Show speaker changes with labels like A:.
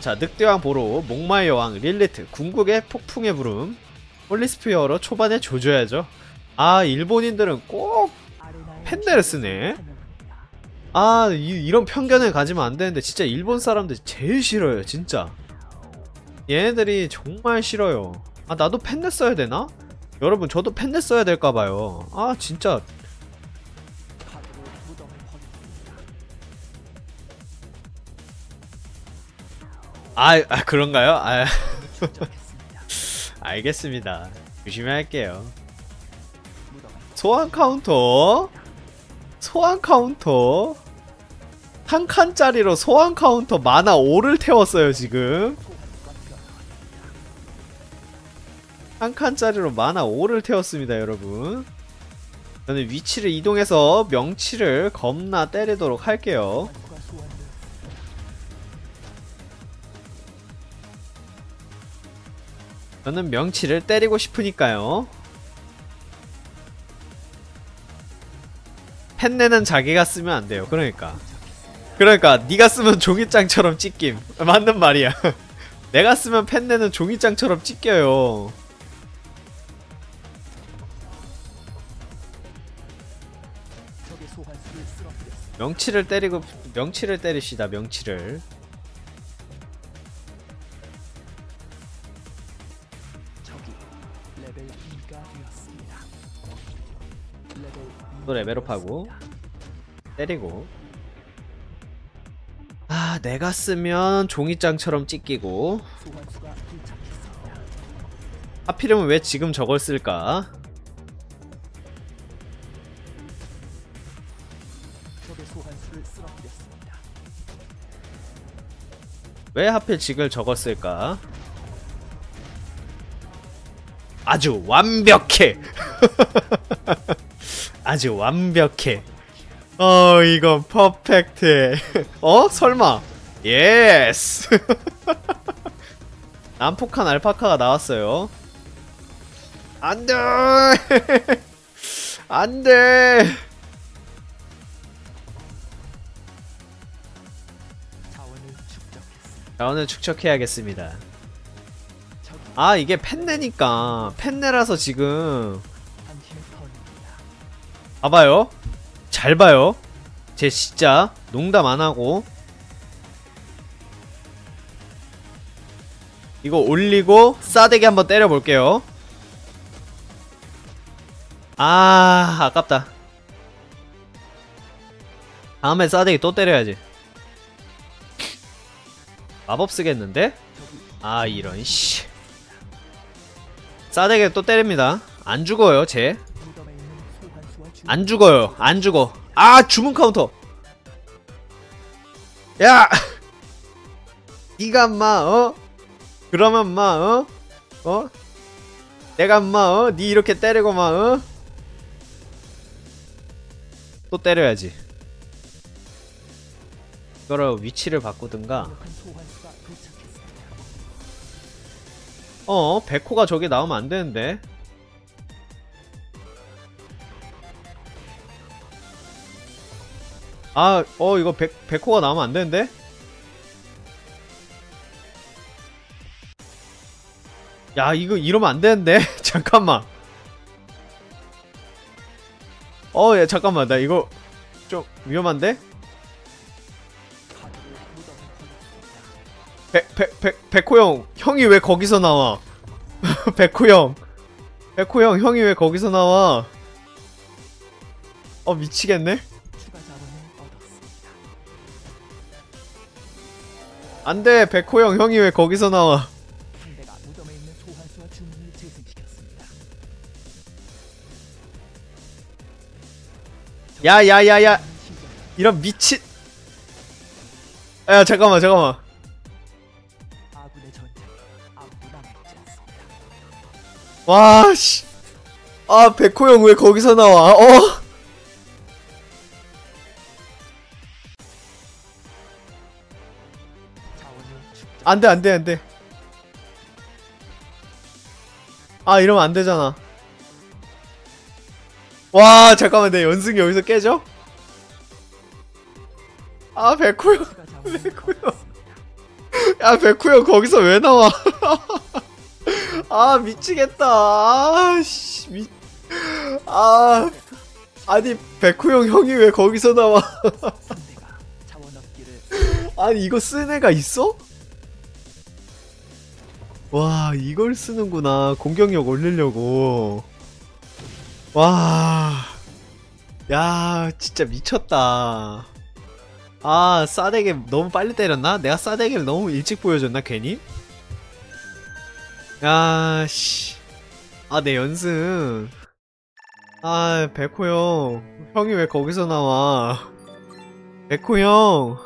A: 자 늑대왕 보로 목마의 여왕 릴리트 궁극의 폭풍의 부름. 홀리스피어로 초반에 조져야죠. 아 일본인들은 꼭 펜데를 쓰네. 아 이, 런 편견을 가지면 안 되는데 진짜 일본 사람들 제일 싫어요 진짜. 얘네들이 정말 싫어요. 아 나도 펜네 써야 되나? 여러분 저도 펜네 써야 될까봐요. 아 진짜 아, 아 그런가요? 아. 알겠습니다. 조심히 할게요. 소환 카운터. 소환 카운터. 한 칸짜리로 소환 카운터 만화 5를 태웠어요 지금. 한 칸짜리로 만화 5를 태웠습니다 여러분. 저는 위치를 이동해서 명치를 겁나 때리도록 할게요 저는 명치를 때리고 싶으니까요. 펜네는 자기가 쓰면 안 돼요. 그러니까. 그러니까 네가 쓰면 종이장처럼 찢김. 맞는 말이야. 내가 쓰면 펜네는 종이장처럼 찢겨요. 명치를 때리고 명치를 때리시다 명치를 또 레벨업하고 때리고. 아 내가 쓰면 종이장처럼 찢기고. 하필이면 왜 지금 저걸 쓸까? 왜 하필 지금 저걸 쓸까 아주 완벽해. 아주 완벽해. 어 이건 퍼펙트해 어? 설마. 예스. 난폭한 알파카가 나왔어요. 안 돼! 안 돼! 자원을 축적해야겠습니다 아 이게 펜네니까. 펜네라서 지금. 봐봐요. 잘 봐요. 제 진짜 농담 안하고. 이거 올리고 싸대기 한번 때려볼게요. 아 아깝다. 다음에 싸대기 또 때려야지. 마법 쓰겠는데? 아 이런 씨 싸대기 또 때립니다 안 죽어요 쟤 안 죽어요. 안 죽어. 아, 주문 카운터. 야! 니가 마, 어? 그러면 마, 어? 어? 내가 마, 어? 니 이렇게 때리고 마, 어? 또 때려야지. 이거를 위치를 바꾸든가. 어, 백호가 저기 나오면 안 되는데. 아, 어, 이거 백, 백호가 나오면 안 되는데? 야, 이거 이러면 안 되는데? 잠깐만. 어, 야, 잠깐만. 나 이거 좀 위험한데? 백, 백, 백, 백호 형. 형이 왜 거기서 나와? 백호 형. 백호 형, 형이 왜 거기서 나와? 어, 미치겠네? 안 돼 백호 형 형이 왜 거기서 나와 야야야야 이런 미친 야 잠깐만 잠깐만 와씨. 아 백호형 왜 거기서 나와? 어? 안돼 안돼 안돼. 아 이러면 안되잖아. 와 잠깐만 내 연승이 여기서 깨져? 아 백호요 백호요 야 백호 형 거기서 왜 나와 아 미치겠다. 아씨 미... 아. 아니 백호 형 형이 왜 거기서 나와? 아니 이거 쓴 애가 있어? 와 이걸 쓰는구나. 공격력 올리려고. 와 야 진짜 미쳤다. 아 싸대기 너무 빨리 때렸나? 내가 싸대기를 너무 일찍 보여줬나 괜히? 야 씨. 아 내 연승. 아 백호 형. 형이 왜 거기서 나와? 백호 형